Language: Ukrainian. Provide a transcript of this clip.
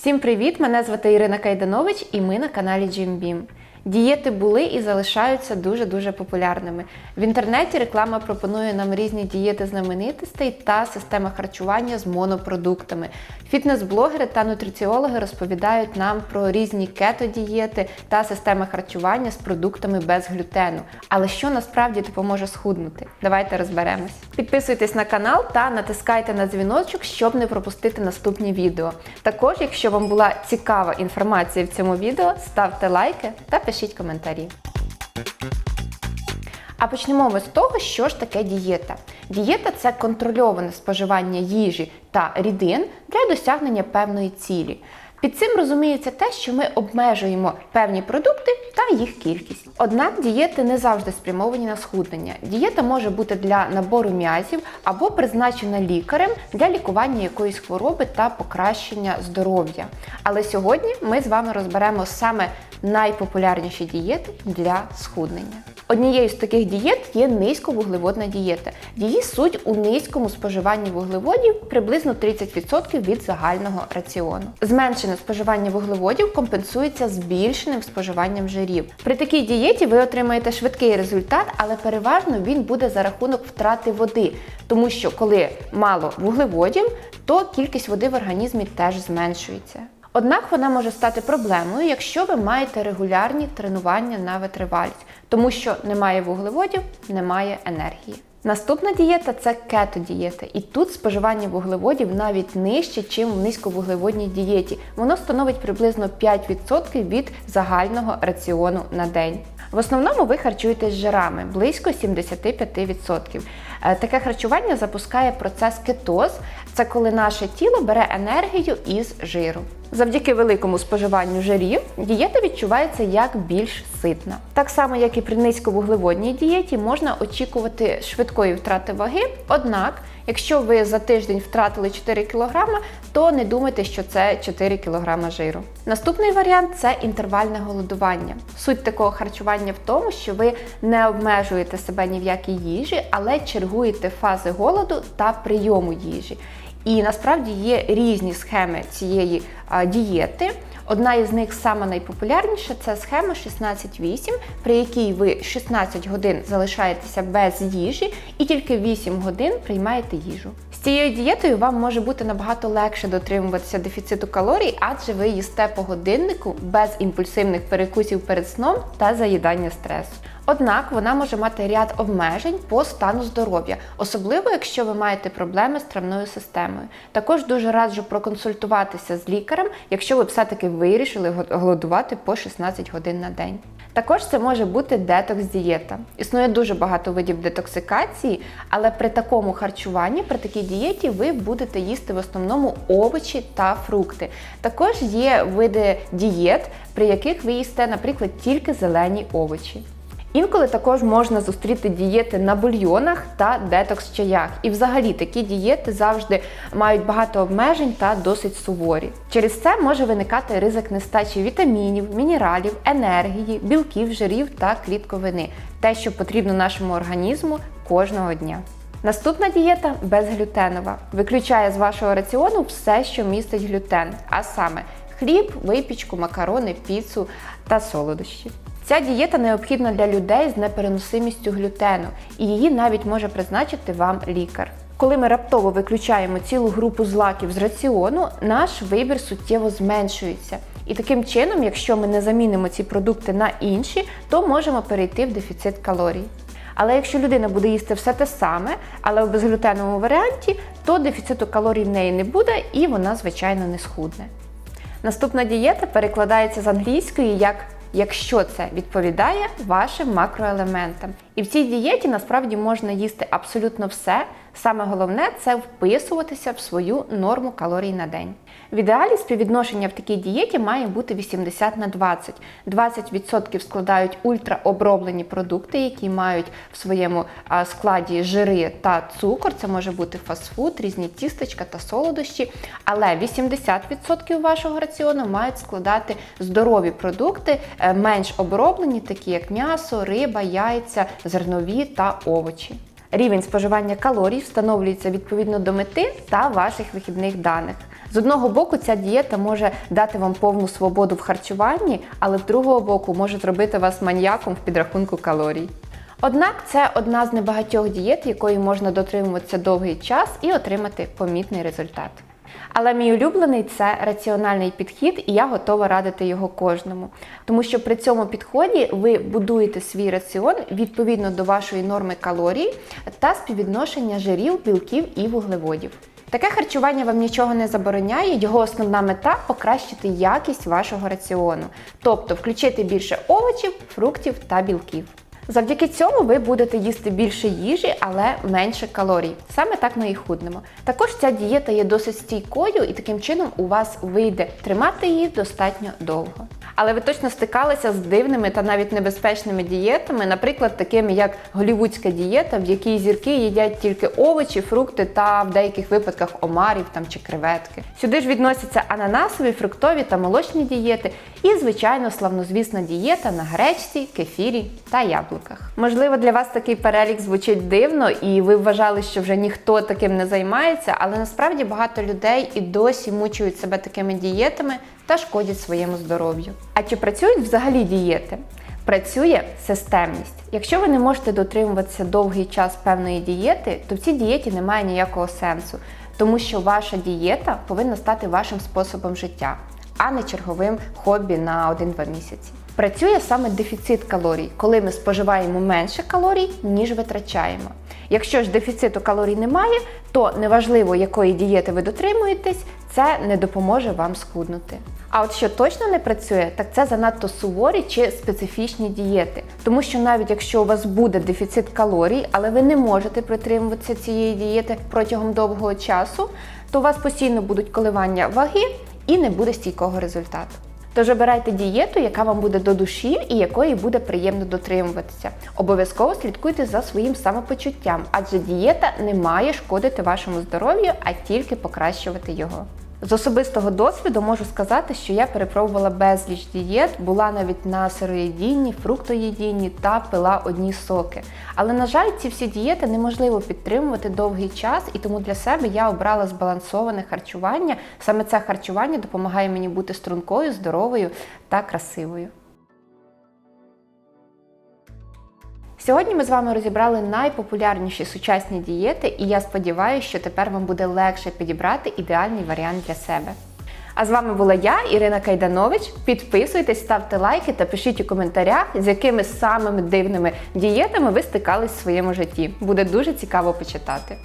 Всім привіт! Мене звати Ірина Кайданович і ми на каналі JimBeam. Дієти були і залишаються дуже-дуже популярними. В інтернеті реклама пропонує нам різні дієти знаменитостей та системи харчування з монопродуктами. Фітнес-блогери та нутриціологи розповідають нам про різні кето-дієти та системи харчування з продуктами без глютену. Але що насправді допоможе схуднути? Давайте розберемось. Підписуйтесь на канал та натискайте на дзвіночок, щоб не пропустити наступні відео. Також, якщо вам була цікава інформація в цьому відео, ставте лайки та пишіть коментарі. А почнемо ми з того, що ж таке дієта. Дієта це контрольоване споживання їжі та рідин для досягнення певної цілі. Під цим розуміється те, що ми обмежуємо певні продукти та їх кількість. Однак дієти не завжди спрямовані на схуднення. Дієта може бути для набору м'язів або призначена лікарем для лікування якоїсь хвороби та покращення здоров'я. Але сьогодні ми з вами розберемо саме найпопулярніші дієти для схуднення. Однією з таких дієт є низьковуглеводна дієта. Її суть у низькому споживанні вуглеводів приблизно 30% від загального раціону. Зменшене споживання вуглеводів компенсується збільшеним споживанням жирів. При такій дієті ви отримаєте швидкий результат, але переважно він буде за рахунок втрати води, тому що коли мало вуглеводів, то кількість води в організмі теж зменшується. Однак вона може стати проблемою, якщо ви маєте регулярні тренування на витривалість, тому що немає вуглеводів, немає енергії. Наступна дієта це кето-дієта, і тут споживання вуглеводів навіть нижче, ніж в низьковуглеводній дієті. Воно становить приблизно 5% від загального раціону на день. В основному ви харчуєтесь жирами близько 75%. Е, Таке харчування запускає процес кетоз. Це коли наше тіло бере енергію із жиру. Завдяки великому споживанню жирів дієта відчувається як більш ситна. Так само, як і при низьковуглеводній дієті, можна очікувати швидкої втрати ваги. Однак, якщо ви за тиждень втратили 4 кг, то не думайте, що це 4 кг жиру. Наступний варіант це інтервальне голодування. Суть такого харчування в тому, що ви не обмежуєте себе ні в якій їжі, але чергуєте фази голоду та прийому їжі. І насправді є різні схеми цієї дієти. Одна із них сама найпопулярніша це схема 16-8, при якій ви 16 годин залишаєтеся без їжі і тільки 8 годин приймаєте їжу. З цією дієтою вам може бути набагато легше дотримуватися дефіциту калорій, адже ви їсте по годиннику без імпульсивних перекусів перед сном та заїдання стресу. Однак вона може мати ряд обмежень по стану здоров'я, особливо якщо ви маєте проблеми з травною системою. Також дуже раджу проконсультуватися з лікарем, якщо ви все-таки вирішили голодувати по 16 годин на день. Також це може бути детокс-дієта. Існує дуже багато видів детоксикації, але при такому харчуванні, при такій дієті, ви будете їсти в основному овочі та фрукти. Також є види дієт, при яких ви їсте, наприклад, тільки зелені овочі. Інколи також можна зустріти дієти на бульйонах та детокс-чаях. І взагалі такі дієти завжди мають багато обмежень та досить суворі. Через це може виникати ризик нестачі вітамінів, мінералів, енергії, білків, жирів та клітковини те, що потрібно нашому організму кожного дня. Наступна дієта безглютенова. Виключає з вашого раціону все, що містить глютен, а саме хліб, випічку, макарони, піцу та солодощі. Ця дієта необхідна для людей з непереносимістю глютену, і її навіть може призначити вам лікар. Коли ми раптово виключаємо цілу групу злаків з раціону, наш вибір суттєво зменшується. І таким чином, якщо ми не замінимо ці продукти на інші, то можемо перейти в дефіцит калорій. Але якщо людина буде їсти все те саме, але в безглютеновому варіанті, то дефіциту калорій в неї не буде і вона, звичайно, не схудне. Наступна дієта перекладається з англійської як якщо це відповідає вашим макроелементам. І в цій дієті насправді можна їсти абсолютно все. Саме головне це вписуватися в свою норму калорій на день. В ідеалі співвідношення в такій дієті має бути 80 на 20. 20% складають ультраоброблені продукти, які мають в своєму складі жири та цукор. Це може бути фастфуд, різні тістечка та солодощі. Але 80% вашого раціону мають складати здорові продукти, е, менш оброблені, такі як м'ясо, риба, яйця, зернові та овочі. Рівень споживання калорій встановлюється відповідно до мети та ваших вихідних даних. З одного боку, ця дієта може дати вам повну свободу в харчуванні, але з другого боку може зробити вас маньяком в підрахунку калорій. Однак це одна з небагатьох дієт, якої можна дотримуватися довгий час і отримати помітний результат. Але мій улюблений це раціональний підхід, і я готова радити його кожному. Тому що при цьому підході ви будуєте свій раціон відповідно до вашої норми калорій та співвідношення жирів, білків і вуглеводів. Таке харчування вам нічого не забороняє, його основна мета покращити якість вашого раціону, тобто включити більше овочів, фруктів та білків. Завдяки цьому ви будете їсти більше їжі, але менше калорій. Саме так ми і худнемо. Також ця дієта є досить стійкою і таким чином у вас вийде тримати її достатньо довго. Але ви точно стикалися з дивними та навіть небезпечними дієтами, наприклад, такими як голівудська дієта, в якій зірки їдять тільки овочі, фрукти та в деяких випадках омарів там чи креветки. Сюди ж відносяться ананасові, фруктові та молочні дієти, і, звичайно, славнозвісна дієта на гречці, кефірі та яблуках. Можливо, для вас такий перелік звучить дивно, і ви вважали, що вже ніхто таким не займається, але насправді багато людей і досі мучують себе такими дієтами та шкодять своєму здоров'ю. А чи працюють взагалі дієти? Працює системність. Якщо ви не можете дотримуватися довгий час певної дієти, то в цій дієті немає ніякого сенсу, тому що ваша дієта повинна стати вашим способом життя, а не черговим хобі на 1-2 місяці. Працює саме дефіцит калорій, коли ми споживаємо менше калорій, ніж витрачаємо. Якщо ж дефіциту калорій немає, то неважливо, якої дієти ви дотримуєтесь, це не допоможе вам схуднути. А от що точно не працює, так це занадто суворі чи специфічні дієти. Тому що навіть якщо у вас буде дефіцит калорій, але ви не можете притримуватися цієї дієти протягом довгого часу, то у вас постійно будуть коливання ваги і не буде стійкого результату. Тож обирайте дієту, яка вам буде до душі і якої буде приємно дотримуватися. Обов'язково слідкуйте за своїм самопочуттям, адже дієта не має шкодити вашому здоров'ю, а тільки покращувати його. З особистого досвіду можу сказати, що я перепробувала безліч дієт, була навіть на сироїдінні, фруктоїдінні та пила одні соки. Але, на жаль, ці всі дієти неможливо підтримувати довгий час, і тому для себе я обрала збалансоване харчування. Саме це харчування допомагає мені бути стрункою, здоровою та красивою. Сьогодні ми з вами розібрали найпопулярніші сучасні дієти, і я сподіваюся, що тепер вам буде легше підібрати ідеальний варіант для себе. А з вами була я, Ірина Кайданович. Підписуйтесь, ставте лайки та пишіть у коментарях, з якими самими дивними дієтами ви стикались в своєму житті. Буде дуже цікаво почитати.